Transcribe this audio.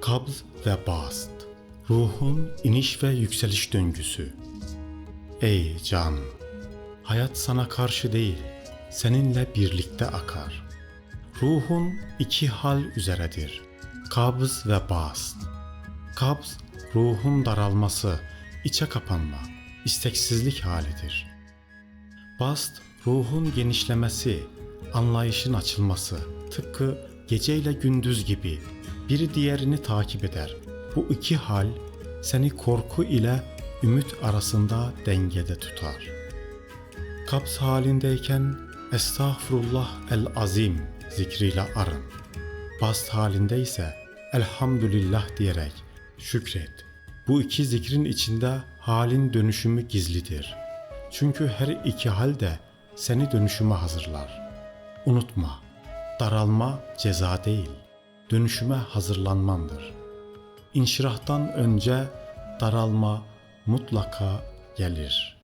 Kabz ve bast. Ruhun iniş ve yükseliş döngüsü. Ey can! Hayat sana karşı değil, seninle birlikte akar. Ruhun iki hal üzeredir. Kabz ve bast. Kabz, ruhun daralması, içe kapanma, isteksizlik halidir. Bast, ruhun genişlemesi, anlayışın açılması, tıpkı geceyle gündüz gibi biri diğerini takip eder. Bu iki hal seni korku ile ümit arasında dengede tutar. Kaps halindeyken Estağfurullah el azim zikriyle arın. Bast halinde ise Elhamdülillah diyerek şükret. Bu iki zikrin içinde halin dönüşümü gizlidir. Çünkü her iki hal de seni dönüşüme hazırlar. Unutma, daralma ceza değil, dönüşüme hazırlanmandır. İnşirahtan önce daralma mutlaka gelir.''